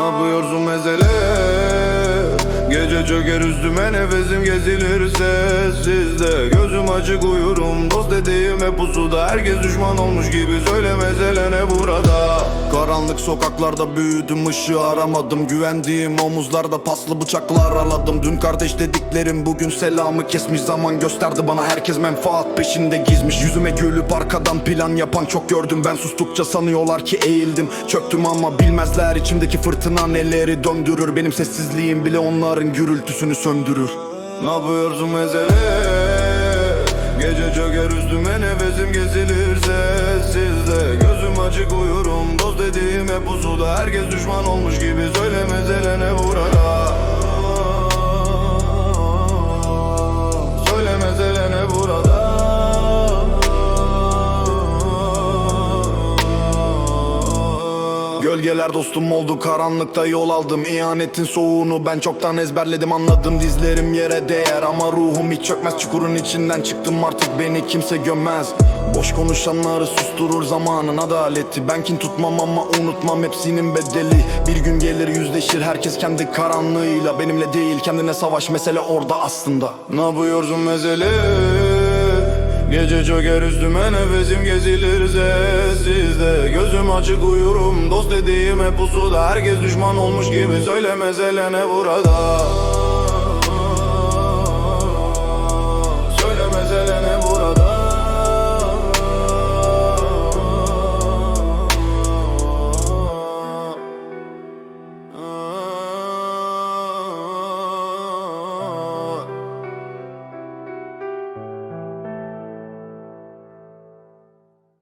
Ne yapıyorsun mesele? Gece çöker üstüme nefesim kesilirse sessizde Gözüm açık uyurum. Dost dediğim hep pusuda Herkes düşman olmuş gibi söylemezler ne burada. Karanlık sokaklarda büyüdüm ışığı aramadım. Güvendiğim omuzlarda paslı bıçaklar aradım. Dün kardeş dediklerim bugün selamı kesmiş. Zaman gösterdi bana herkes menfaat peşinde gizmiş. Yüzüme gülüp arkadan plan yapan çok gördüm. Ben sustukça sanıyorlar ki eğildim. Çöktüm ama bilmezler içimdeki fırtına neleri döndürür. Benim sessizliğim bile onların gürültüsünü söndürür. Ne yapıyorsun mesele? Gece çöker üstüme nefesim kesilir sessizde. Gözüm açık uyurum dost dediğim hep pusuda Herkes düşman olmuş gibi Gölgeler dostum oldu karanlıkta yol aldım. İhanetin soğuğunu ben çoktan ezberledim anladım. Dizlerim yere değer ama ruhum hiç çökmez. Çukurun içinden çıktım artık beni kimse gömmez. Boş konuşanları susturur zamanın adaleti. Ben kin tutmam ama unutmam hepsinin bedeli. Bir gün gelir yüzleşir herkes kendi karanlığıyla. Benimle değil kendine savaş mesele orada aslında. Ne yapıyorsun mesele Gece çöker üstüme nefesim kesilir sessizde. Gözüm açık uyurum dost dediğim hep pusuda. Herkes düşman olmuş gibi söylemez elene burada